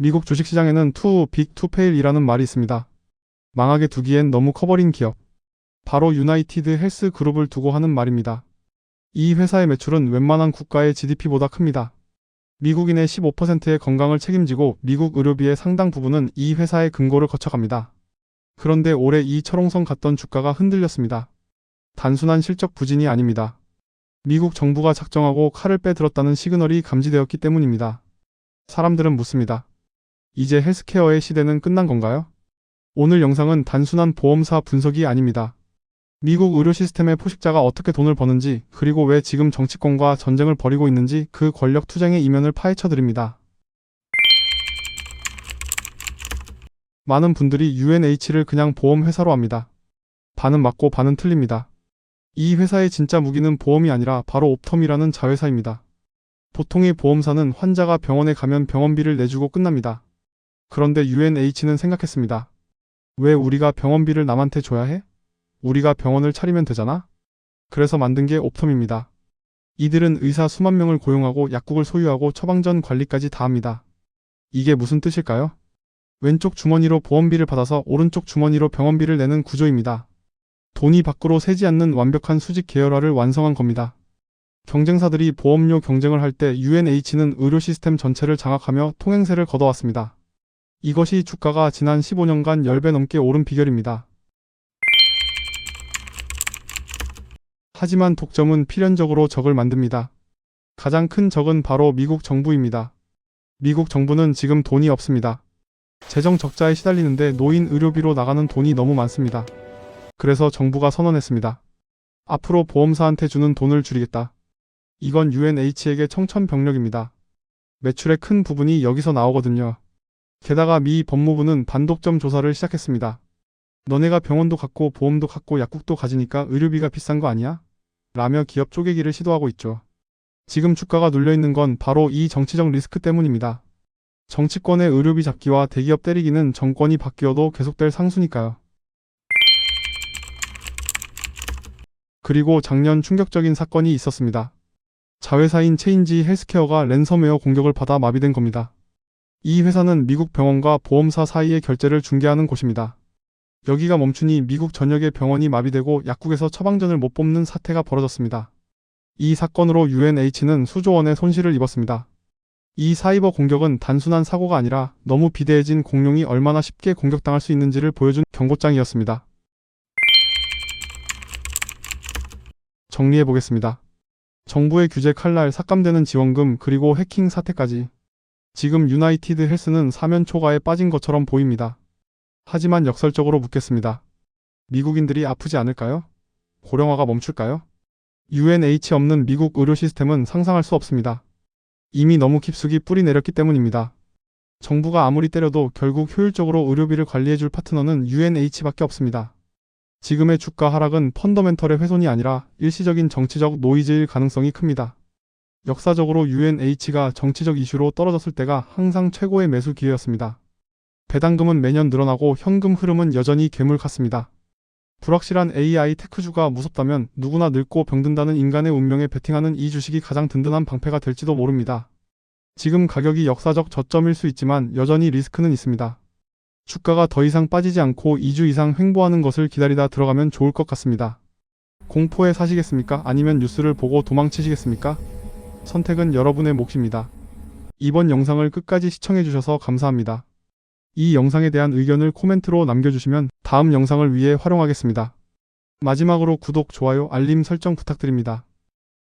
미국 주식시장에는 big to fail이라는 말이 있습니다. 망하게 두기엔 너무 커버린 기업. 바로 유나이티드 헬스 그룹을 두고 하는 말입니다. 이 회사의 매출은 웬만한 국가의 GDP보다 큽니다. 미국인의 15%의 건강을 책임지고 미국 의료비의 상당 부분은 이 회사의 금고를 거쳐갑니다. 그런데 올해 이 철옹성 갔던 주가가 흔들렸습니다. 단순한 실적 부진이 아닙니다. 미국 정부가 작정하고 칼을 빼들었다는 시그널이 감지되었기 때문입니다. 사람들은 묻습니다. 이제 헬스케어의 시대는 끝난 건가요? 오늘 영상은 단순한 보험사 분석이 아닙니다. 미국 의료 시스템의 포식자가 어떻게 돈을 버는지, 그리고 왜 지금 정치권과 전쟁을 벌이고 있는지 그 권력 투쟁의 이면을 파헤쳐 드립니다. 많은 분들이 UNH를 그냥 보험회사로 합니다. 반은 맞고 반은 틀립니다. 이 회사의 진짜 무기는 보험이 아니라 바로 옵텀이라는 자회사입니다. 보통의 보험사는 환자가 병원에 가면 병원비를 내주고 끝납니다. 그런데 UNH는 생각했습니다. 왜 우리가 병원비를 남한테 줘야 해? 우리가 병원을 차리면 되잖아? 그래서 만든 게 옵텀입니다. 이들은 의사 수만 명을 고용하고 약국을 소유하고 처방전 관리까지 다 합니다. 이게 무슨 뜻일까요? 왼쪽 주머니로 보험비를 받아서 오른쪽 주머니로 병원비를 내는 구조입니다. 돈이 밖으로 새지 않는 완벽한 수직 계열화를 완성한 겁니다. 경쟁사들이 보험료 경쟁을 할 때 UNH는 의료 시스템 전체를 장악하며 통행세를 거둬왔습니다. 이것이 주가가 지난 15년간 10배 넘게 오른 비결입니다. 하지만 독점은 필연적으로 적을 만듭니다. 가장 큰 적은 바로 미국 정부입니다. 미국 정부는 지금 돈이 없습니다. 재정 적자에 시달리는데 노인 의료비로 나가는 돈이 너무 많습니다. 그래서 정부가 선언했습니다. 앞으로 보험사한테 주는 돈을 줄이겠다. 이건 UNH에게 청천벽력입니다. 매출의 큰 부분이 여기서 나오거든요. 게다가 미 법무부는 반독점 조사를 시작했습니다. 너네가 병원도 갖고 보험도 갖고 약국도 가지니까 의료비가 비싼 거 아니야? 라며 기업 쪼개기를 시도하고 있죠. 지금 주가가 눌려있는 건 바로 이 정치적 리스크 때문입니다. 정치권의 의료비 잡기와 대기업 때리기는 정권이 바뀌어도 계속될 상수니까요. 그리고 작년 충격적인 사건이 있었습니다. 자회사인 체인지 헬스케어가 랜섬웨어 공격을 받아 마비된 겁니다. 이 회사는 미국 병원과 보험사 사이의 결제를 중개하는 곳입니다. 여기가 멈추니 미국 전역의 병원이 마비되고 약국에서 처방전을 못 뽑는 사태가 벌어졌습니다. 이 사건으로 UNH는 수조 원의 손실을 입었습니다. 이 사이버 공격은 단순한 사고가 아니라 너무 비대해진 공룡이 얼마나 쉽게 공격당할 수 있는지를 보여준 경고장이었습니다. 정리해 보겠습니다. 정부의 규제 칼날 삭감되는 지원금 그리고 해킹 사태까지 지금 유나이티드 헬스는 사면 초과에 빠진 것처럼 보입니다. 하지만 역설적으로 묻겠습니다. 미국인들이 아프지 않을까요? 고령화가 멈출까요? UNH 없는 미국 의료 시스템은 상상할 수 없습니다. 이미 너무 깊숙이 뿌리 내렸기 때문입니다. 정부가 아무리 때려도 결국 효율적으로 의료비를 관리해줄 파트너는 UNH밖에 없습니다. 지금의 주가 하락은 펀더멘털의 훼손이 아니라 일시적인 정치적 노이즈일 가능성이 큽니다. 역사적으로 UNH가 정치적 이슈로 떨어졌을 때가 항상 최고의 매수 기회였습니다. 배당금은 매년 늘어나고 현금 흐름은 여전히 괴물 같습니다. 불확실한 AI 테크주가 무섭다면 누구나 늙고 병든다는 인간의 운명에 베팅하는 이 주식이 가장 든든한 방패가 될지도 모릅니다. 지금 가격이 역사적 저점일 수 있지만 여전히 리스크는 있습니다. 주가가 더 이상 빠지지 않고 2주 이상 횡보하는 것을 기다리다 들어가면 좋을 것 같습니다. 공포에 사시겠습니까? 아니면 뉴스를 보고 도망치시겠습니까? 선택은 여러분의 몫입니다. 이번 영상을 끝까지 시청해주셔서 감사합니다. 이 영상에 대한 의견을 코멘트로 남겨주시면 다음 영상을 위해 활용하겠습니다. 마지막으로 구독, 좋아요, 알림 설정 부탁드립니다.